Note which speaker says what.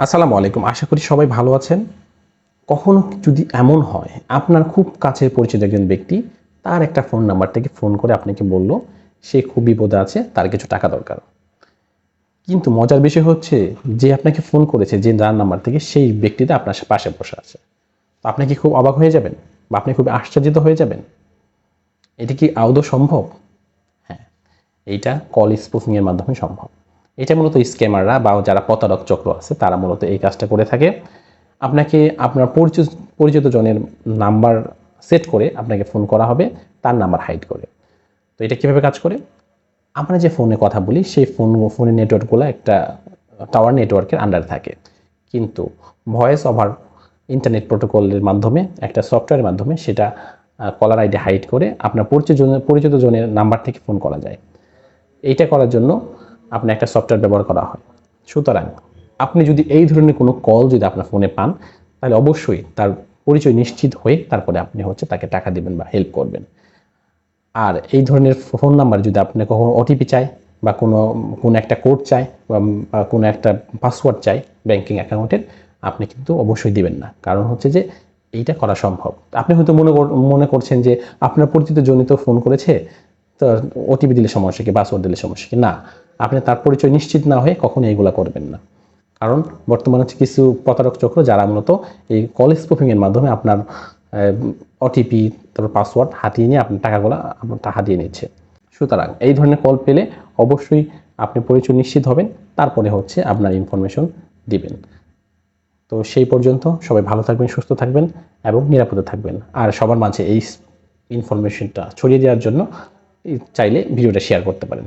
Speaker 1: আসসালামু আলাইকুম। আশা করি সবাই ভালো আছেন। কখনো যদি এমন হয়, আপনার খুব কাছের পরিচিত একজন ব্যক্তি, তার একটা ফোন নাম্বার থেকে ফোন করে আপনাকে বলল, সে খুব বিপদে আছে, তার কিছু টাকা দরকার। কিন্তু মজার বিষয় হচ্ছে, যে আপনাকে ফোন করেছে, যে যার নাম্বার থেকে সেই ব্যক্তিটা আপনার পাশে বসে আছে। তো আপনি কি খুব অবাক হয়ে যাবেন? বা আপনি খুব আশ্চর্যিত হয়ে যাবেন? এটা কি আদৌ সম্ভব? হ্যাঁ এইটা কল স্পুফিংয়ের মাধ্যমে সম্ভব। এটা মূলত স্ক্যামাররা বা যারা প্রতারক চক্র আছে, তারা মূলত এই কাজটা করে থাকে। আপনাকে আপনার পরিচিত পরিচিত জনের নাম্বার সেট করে আপনাকে ফোন করা হবে, তার নাম্বার হাইড করে। তো এটা কীভাবে কাজ করে? আমরা যে ফোনে কথা বলি, সেই ফোন, ফোনের নেটওয়ার্কগুলো একটা টাওয়ার নেটওয়ার্কের আন্ডার থাকে। কিন্তু ভয়েস ওভার ইন্টারনেট প্রোটোকলের মাধ্যমে, একটা সফটওয়্যারের মাধ্যমে সেটা কলার আইডি হাইড করে আপনার পরিচিত জনের পরিচিত জনের নাম্বার থেকে ফোন করা যায়। এইটা করার জন্য আপনার একটা সফটওয়্যার ব্যবহার করা হয়। সুতরাং আপনি যদি এই ধরনের কোনো কল যদি আপনার ফোনে পান, তাহলে অবশ্যই তার পরিচয় নিশ্চিত হয়ে তারপরে আপনি হচ্ছে তাকে টাকা দিবেন বা হেল্প করবেন। আর এই ধরনের ফোন নাম্বার যদি আপনি কখনো ওটিপি চায় বা কোনো কোনো একটা কোড চায় বা কোনো একটা পাসওয়ার্ড চাই ব্যাংকিং অ্যাকাউন্টের আপনি কিন্তু অবশ্যই দিবেন না। কারণ হচ্ছে যে এইটা করা সম্ভব। আপনি হয়তো মনে মনে করছেন যে আপনার পরিচিত জনিত ফোন করেছে, তো ওটিপি দিলে সমস্যা কি? পাসওয়ার্ড দিলে সমস্যা কি? না। আপনি তার পরিচয় নিশ্চিত না হয়ে কখনো এইগুলা করবেন না। কারণ বর্তমানে হচ্ছে কিছু প্রতারক চক্র যারা মূলত এই কল স্পুফিংয়ের মাধ্যমে আপনার ওটিপি তারপর পাসওয়ার্ড হাতিয়ে নিয়ে আপনার টাকাগুলো আপনার দিয়ে নিচ্ছে। সুতরাং এই ধরনের কল পেলে অবশ্যই আপনি পরিচয় নিশ্চিত হবেন, তারপরে হচ্ছে আপনার ইনফরমেশন দিবেন। তো সেই পর্যন্ত সবাই ভালো থাকবেন, সুস্থ থাকবেন এবং নিরাপদে থাকবেন। আর সবার মাঝে এই ইনফরমেশনটা ছড়িয়ে দেওয়ার জন্য চাইলে ভিডিওটা শেয়ার করতে পারেন।